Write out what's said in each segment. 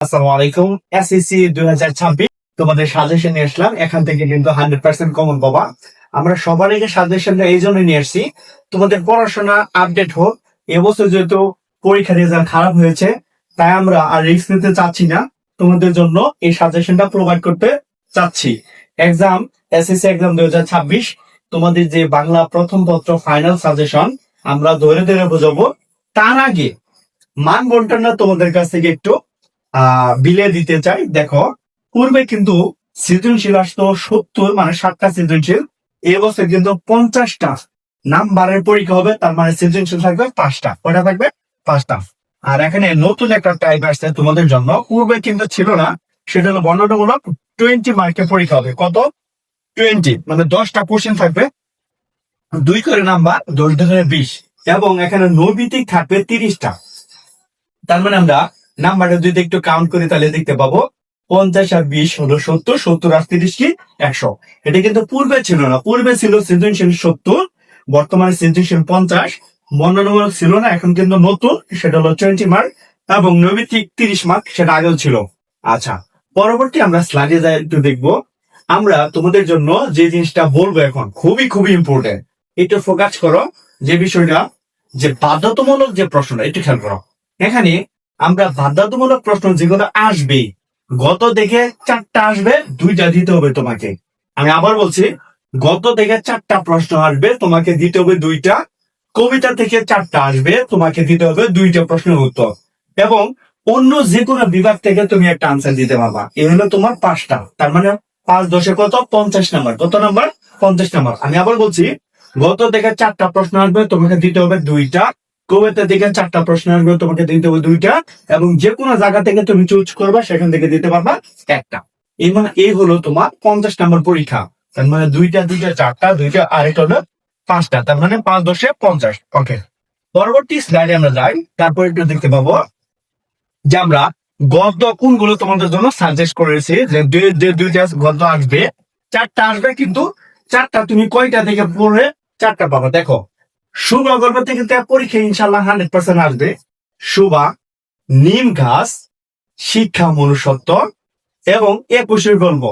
আসসালামু এসএসসি দুই হাজার ছাব্বিশ, তোমাদের সাজেশন নিয়ে আসলাম। এখান থেকে কিন্তু হান্ড্রেড পার্সেন্ট কমন আমরা সবার আগে সাজেশনটা এই জন্য নিয়ে আসছি। তোমাদের পড়াশোনা আপডেট হোক, এবছর যেহেতু পরীক্ষার রেজাল্ট খারাপ হয়েছে, তাই আমরা আর রিস্ক নিতে চাচ্ছি না। তোমাদের জন্য এই সাজেশনটা প্রোভাইড করতে চাচ্ছি। এক্সাম এসএসসি এক্সাম দুই হাজার ছাব্বিশ, তোমাদের যে বাংলা প্রথম পত্র ফাইনাল সাজেশন আমরা ধরে ধরে বোঝাবো। তার আগে, মান বন্টনটা তোমাদের কাছ থেকে একটু বিলে দিতে চাই। দেখো, পূর্বে কিন্তু সৃজনশীল আসতো সত্তর মানে সাতটা সৃজনশীল। এবছর কিন্তু পঞ্চাশটা নাম্বারের পরীক্ষা হবে, তার মানে সৃজনশীল থাকবে পাঁচটা। কয়টা থাকবে? পাঁচটা। আর এখানে নতুন একটা টাইপ আসছে তোমাদের জন্য। পূর্বে কিন্তু ছিল না, সেটা হলো বর্ণনামূলক টোয়েন্টি মার্কের পরীক্ষা হবে। কত? টোয়েন্টি মানে দশটা কোশ্চেন থাকবে। দুই করে নাম্বার, দশ ধরে বিশ। এবং এখানে নৈবিতিক থাকবে তিরিশটা। তার মানে আমরা নাম্বারটা যদি একটু কাউন্ট করি, তাহলে দেখতে পাবো পঞ্চাশ আর বিশ হলো সত্তর সত্তর আর তিরিশ কি একশো। এটা কিন্তু পূর্বে ছিল না। পূর্বে ছিল সৃজনশীল সত্তর, বর্তমানে সৃজনশীল পঞ্চাশ। বর্ণনামূলক ছিল না, এখন কিন্তু নতুন, সেটা হলো টোয়েন্টি মার্ক এবং নৈমিত্তিক তিরিশ মার্ক সেটা আগেও ছিল। আচ্ছা পরবর্তী আমরা স্লাইডে যাই, একটু দেখব। আমরা তোমাদের জন্য যে জিনিসটা বলব এখন, খুবই খুবই ইম্পর্টেন্ট একটু ফোকাস করো যে বিষয়টা, যে বাধ্যতামূলক যে প্রশ্নটা, একটু খেয়াল করো। এখানে আমরা বাধ্যতামূলক প্রশ্ন যেগুলো আসবে, গত দেখে চারটা আসবে, দুইটা দিতে হবে তোমাকে। আমি আবার বলছি, গত থেকে চারটা প্রশ্ন আসবে, তোমাকে দিতে হবে দুইটা। কবিতা থেকে চারটা আসবে, তোমাকে দিতে হবে দুইটা প্রশ্নের উত্তর। এবং অন্য যে কোনো বিভাগ থেকে তুমি একটা আনসার দিতে পারবা। এ হলো তোমার পাঁচটা। তার মানে পাঁচ দশে কত? পঞ্চাশ নাম্বার। কত নাম্বার? পঞ্চাশ নাম্বার। আমি আবার বলছি, গত থেকে চারটা প্রশ্ন আসবে, তোমাকে দিতে হবে দুইটা। কবিতা থেকে চারটা প্রশ্ন আসবে, তোমাকে দিতে হবে দুইটা, এবং যে কোনো জায়গা থেকে তুমি চুজ করবা, সেখান থেকে দিতে পারবা একটা। এই মানে এই হলো তোমার পঞ্চাশ নাম্বার পরীক্ষা। তার মানে দুইটা দুইটা, চারটা, দুইটা আর এটা হলো পাঁচটা। তার মানে পাঁচ দশে পঞ্চাশ। ওকে পরবর্তী স্লাইডে আমরা যাই। তারপর একটু দেখতে পাবো যে আমরা গদ্য কোনগুলো তোমাদের জন্য সাজেস্ট করেছি যে দুই দুইটা গদ্য আসবে, চারটা আসবে কিন্তু চারটা তুমি কয়টা থেকে পড়ে চারটা পাবা? দেখো শুভা গল্প থেকে পরীক্ষা ইনশাল্লাহ হান্ড্রেড পার্সেন্ট আসবে। শুভা, নিম ঘাস শিক্ষা মনুষ্যত্ব এবং একুশের গল্প।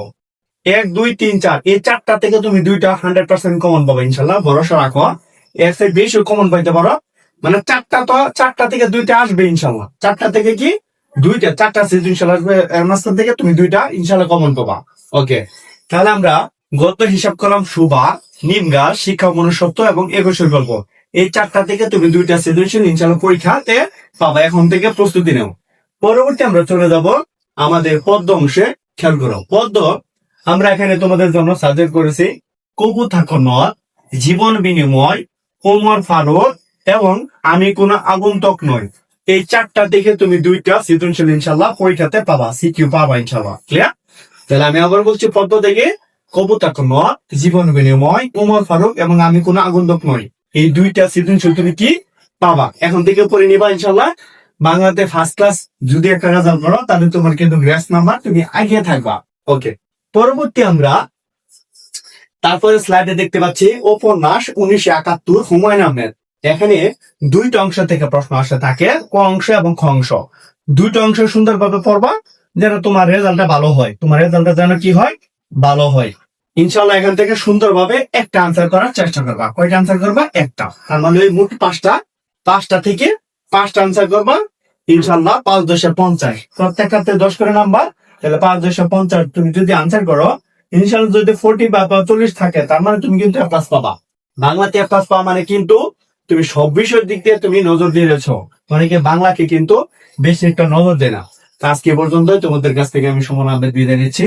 এক, দুই, তিন, চার, এই চারটা থেকে তুমি দুইটা হান্ড্রেড পার্সেন্ট কমন পাবে ইনশাল্লাহ ভরসা রাখো। এর থেকে বেশি কমন পাইতে পারো। মানে চারটা তো, চারটা থেকে দুইটা আসবে ইনশাল্লাহ চারটা থেকে কি? দুইটা, চারটা সৃজনশীল আসবে। এর মাঝখান থেকে তুমি দুইটা ইনশাল্লাহ কমন পাবা। ওকে তাহলে আমরা গত হিসাব করলাম সুবা, নিম গাছ, শিক্ষা মনুষ্যত্ব এবং একুশের গল্প। এই চারটা থেকে তুমি দুইটা সৃজনশীল ইনশাল্লাহ পরীক্ষাতে পাবা, এখন থেকে প্রস্তুতি নেও। পরবর্তী আমরা চলে যাব আমাদের পদ্ম অংশে, খেয়াল করো। পদ্ম, আমরা এখানে তোমাদের জন্য সাজেস্ট করেছি কবু থাকো জীবন বিনিময়, ওমর ফারুক এবং আমি কোনো আগন্তক নই। এই চারটা দেখে তুমি দুইটা সৃজনশীল ইনশাল্লাহ পরীক্ষাতে পাবা, সিকিউ পাবা ইনশাল্লাহ ক্লিয়ার তাহলে আমি আবার বলছি পদ্ম থেকে কবুতা নদ জীবন বিনিময় উমর ফারুক এবং আমি কোনো আগন্তক নই। এই দুইটা সৃজনশীল তুমি কি পাবা? এখন থেকে পড়ে নিবা ইনশাল্লাহ বাংলাতে ফার্স্ট ক্লাস যদি একটা রেজাল্ট করো তাহলে তোমার কিন্তু গ্রেস নাম্বার তুমি এগিয়ে থাকবা। ওকে পরবর্তী আমরা তারপরে স্লাইডে দেখতে পাচ্ছি উপন্যাস উনিশশো একাত্তর হুমায়ুন আহমেদ। এখানে দুইটা অংশ থেকে প্রশ্ন আসে থাকে ক অংশ এবং খ অংশ। দুইটা অংশ সুন্দরভাবে পড়বা, যেন তোমার রেজাল্টটা ভালো হয়। তোমার রেজাল্টটা যেন কি হয়? ভালো হয়। ইনশাল্লাহ এখান থেকে সুন্দরভাবে একটা আনসার করার চেষ্টা করবা। কয়টা আনসার করবা? একটা। তার মানে ওই মোট পাঁচটা। পাঁচটা থেকে পাঁচটা আনসার করবা ইনশাল্লাহ পাঁচ দশে পঞ্চাশ। প্রত্যেকটাতে দশ করে নাম্বার। তাহলে পাঁচ দশে পঞ্চাশ তুমি যদি আনসার করো ইনশাল্লাহ যদি ফোর্টি বা চল্লিশ থাকে, তার মানে তুমি কিন্তু প্লাস পাবা। বাংলাতে প্লাস পাওয়া মানে কিন্তু তুমি সব বিষয়ের দিক দিয়ে তুমি নজর দিয়েছ অনেকে বাংলাকে কিন্তু বেশি একটা নজর দেয় না। আজকে পর্যন্ত তোমাদের কাছ থেকে আমি সময় বিদায় নিচ্ছি।